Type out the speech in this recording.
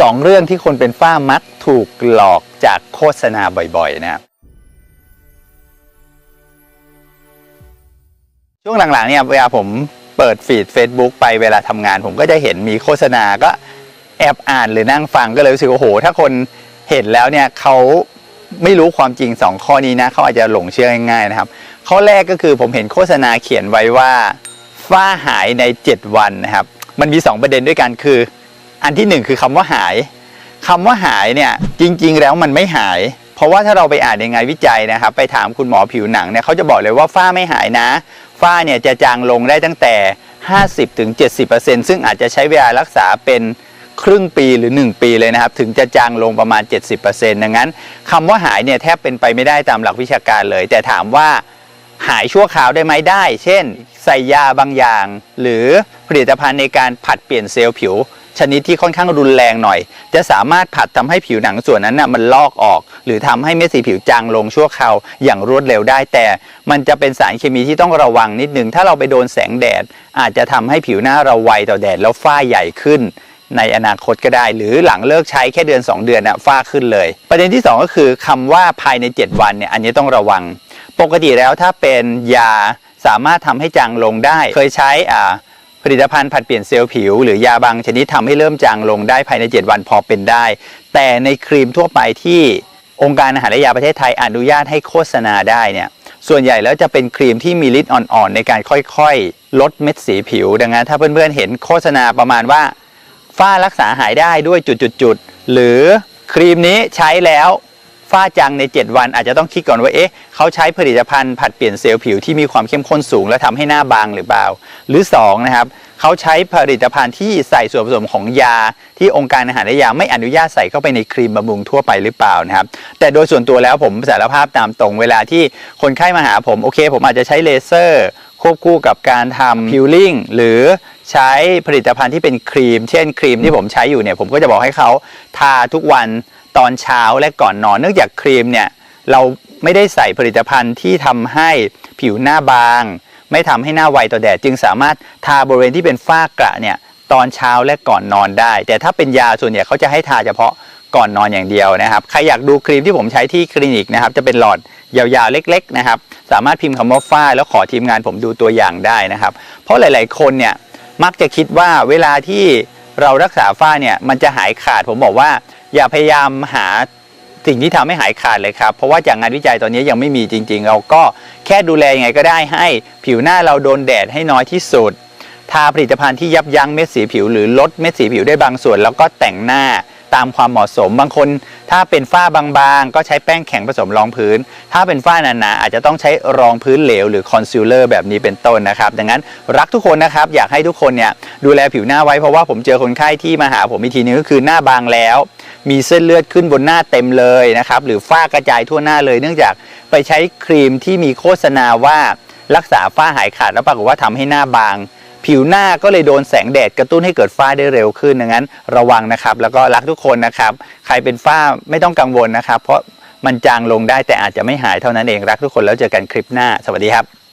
สองเรื่องที่คนเป็นฝ้ามักถูกหลอกจากโฆษณาบ่อยๆนะครับช่วงหลังๆเนี่ยเวลาผมเปิดฟีด Facebook ไปเวลาทำงาน ผมก็จะเห็นมีโฆษณาก็แอบอ่านหรือนั่งฟังก็เลยรู้สึกว่าโอ้โห ถ้าคนเห็นแล้วเนี่ยเขาไม่รู้ความจริง 2 ข้อนี้นะเขาอาจจะหลงเชื่อง่ายๆนะครับ ข้อแรกก็คือผมเห็นโฆษณาเขียนไว้ว่าฝ้าหายใน 7 วันนะครับ มันมี 2 ประเด็นด้วยกันคือ อันที่หนึ่งคือคำว่าหายคำว่าหายเนี่ยจริง ๆ แล้วมันไม่หาย เพราะว่าถ้าเราไปอ่านในงานวิจัยนะครับ ไปถามคุณหมอผิวหนังเนี่ยเขาจะบอกเลยว่าฝ้าไม่หายนะ ฝ้าเนี่ยจะจางลงได้ตั้งแต่ 50-70%ซึ่งอาจจะใช้เวลารักษาเป็นครึ่งปีหรือ 1 ปีเลยนะครับ ถึงจะจางลงประมาณ 70%ดังนั้นคำว่าหายเนี่ยแทบเป็นไปไม่ได้ตามหลักวิชาการเลย แต่ถามว่าหายชั่วคราวได้ไหมได้ เช่น ใส่ยาบางอย่าง หรือผลิตภัณฑ์ในการผัดเปลี่ยนเซลล์ผิว ชนิดที่ค่อนข้างรุนแรงหน่อย จะสามารถผัดทำให้ผิวหนังส่วนนั้นน่ะมันลอกออก หรือทำให้เม็ดสีผิวจางลงชั่วคราวอย่างรวดเร็วได้ แต่มันจะเป็นสารเคมีที่ต้องระวังนิดนึงถ้าเราไปโดนแสงแดด อาจจะทำให้ผิวหน้าเราไวต่อแดดแล้วฝ้าใหญ่ขึ้นในอนาคตก็ได้ หรือหลังเลิกใช้แค่เดือน 2 เดือนน่ะฝ้าขึ้นเลย ประเด็นที่ 2 ก็คือคำว่าภายใน 7 วันเนี่ยอันนี้ต้องระวัง ปกติแล้วถ้าเป็นยาสามารถทำให้จางลงได้ เคยใช้อ่า ผลิตภัณฑ์ผัดเปลี่ยนเซลล์ผิว หรือยาบางชนิดทำให้เริ่มจางลงได้ภายใน 7 วันพอเป็นได้ แต่ในครีมทั่วไปที่องค์การอาหารและยาประเทศไทยอนุญาตให้โฆษณาได้เนี่ยส่วนใหญ่แล้วจะเป็นครีมที่มีฤทธิ์อ่อนๆ ในการค่อยๆ ลดเม็ดสีผิว ดังนั้นถ้าเพื่อนๆเห็นโฆษณาประมาณว่าฝ้ารักษาหายได้ด้วยจุดๆหรือครีมนี้ใช้แล้ว ฝ้าจางใน 7 วันอาจจะต้องคิดก่อนว่าเอ๊ะเขาใช้ผลิตภัณฑ์ผัดเปลี่ยนเซลล์ผิวที่มีความเข้มข้นสูง และทำให้หน้าบางหรือเปล่า หรือ2นะครับเขาใช้ผลิตภัณฑ์ที่ใส่ส่วนผสมของยา ที่องค์การอาหารและยาไม่อนุญาตใส่เข้าไปในครีมบำรุงทั่วไปหรือเปล่านะครับแต่โดยส่วนตัวแล้วผมสารภาพตามตรงเวลาที่คนไข้มาหาผมโอเค ผมอาจจะใช้เลเซอร์ ควบคู่กับการทำพิลลิ่งหรือใช้ผลิตภัณฑ์ที่เป็นครีม เช่นครีมที่ผมใช้อยู่เนี่ยผมก็จะบอกให้เขาทาทุกวันตอนเช้าและก่อนนอน เนื่องจากครีมเนี่ยเราไม่ได้ใส่ผลิตภัณฑ์ที่ทำให้ผิวหน้าบาง ไม่ทำให้หน้าไวต่อแดด จึงสามารถทาบริเวณที่เป็นฝ้ากระเนี่ยตอนเช้าและก่อนนอนได้ แต่ถ้าเป็นยาส่วนใหญ่เขาจะให้ทาเฉพาะ ก่อนนอนอย่างเดียวนะครับ ใครอยากดูครีมที่ผมใช้ที่คลินิกนะครับ จะเป็นหลอดยาวๆเล็ก ๆ นะครับ สามารถพิมพ์คำว่าฝ้าแล้วขอทีมงานผมดูตัวอย่างได้นะครับ เพราะหลาย ๆ คนเนี่ยมักจะคิดว่าเวลาที่เรารักษาฝ้าเนี่ยมันจะหายขาดผมบอกว่า อย่าพยายามหาสิ่งที่ทำให้หายขาดเลยครับ เพราะว่าจากงานวิจัยตอนนี้ยังไม่มีจริง ๆ เราก็แค่ดูแลยังไงก็ได้ให้ผิวหน้าเราโดนแดดให้น้อยที่สุด ทาผลิตภัณฑ์ที่ยับยั้งเม็ดสีผิว หรือลดเม็ดสีผิวได้บางส่วน แล้วก็แต่งหน้า ตามความเหมาะสม บางคนถ้าเป็นฝ้าบางๆ ก็ใช้แป้งแข็งผสมรองพื้น ถ้าเป็นฝ้าหนาๆอาจจะต้องใช้รองพื้นเหลวหรือคอนซีลเลอร์แบบนี้เป็นต้นนะครับ ดังนั้นรักทุกคนนะครับอยากให้ทุกคนเนี่ยดูแลผิวหน้าไว้เพราะว่าผมเจอคนไข้ที่มาหาผมอีกทีนึงก็คือหน้าบางแล้ว มีเส้นเลือดขึ้นบนหน้าเต็มเลยนะครับหรือฝ้ากระจายทั่วหน้าเลย เนื่องจากไปใช้ครีมที่มีโฆษณาว่ารักษาฝ้าหายขาดแล้วปรากฏว่าทำให้หน้าบาง ผิวหน้าก็เลยโดนแสงแดดกระตุ้นให้เกิดฝ้าได้เร็วขึ้นดังนั้นระวังนะครับ แล้วก็รักทุกคนนะครับ ใครเป็นฝ้าไม่ต้องกังวลนะครับ เพราะมันจางลงได้แต่อาจจะไม่หายเท่านั้นเองรักทุกคนแล้วเจอกันคลิปหน้า สวัสดีครับ